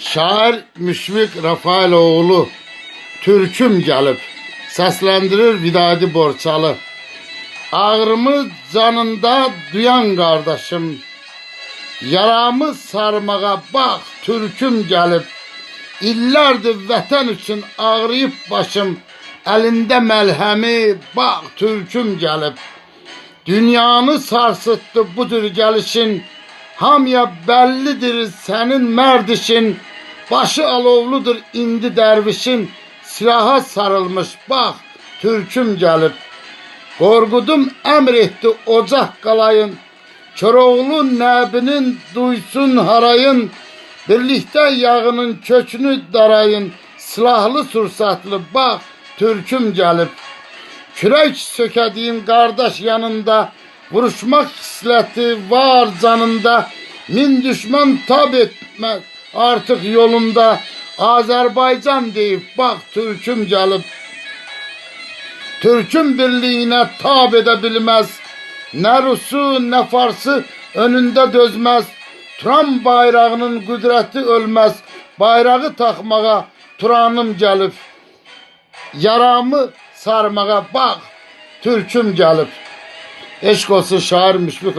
Şair Müşfik Rafailoğlu Türküm gelip seslendirir Vidadi Borçalı. Ağrımı canında duyan kardeşim. Yaramı sarmağa bak türküm gelip. İllerdir vətən üçün ağrıyıb başım. Əlində məlhəmi bak türküm gelip. Dünyanı sarsıttı budur gelişin. Hamya bellidir senin merdişin. Başı alovludur indi dervişin. Silaha sarılmış bak türküm gelip. Korkudum emr etti ocak kalayın. Köroğlu nəbinin duysun harayın. Birlikte yağının kökünü darayın. Silahlı sursatlı bak türküm gelip. Kürek sökediğin kardeş yanında Vuruşmak hisleti var canında Min düşman tab etmez artık yolunda Azerbaycan deyip bak Türküm gelip Türk'ün birliğine tab edebilmez Ne Rus'u ne Fars'ı önünde dözmez. Turan bayrağının kudreti ölmez. Bayrağı takmağa Turanım gelip Yaramı sarmağa bak Türküm gelip. Eşk olsun şair Müşfik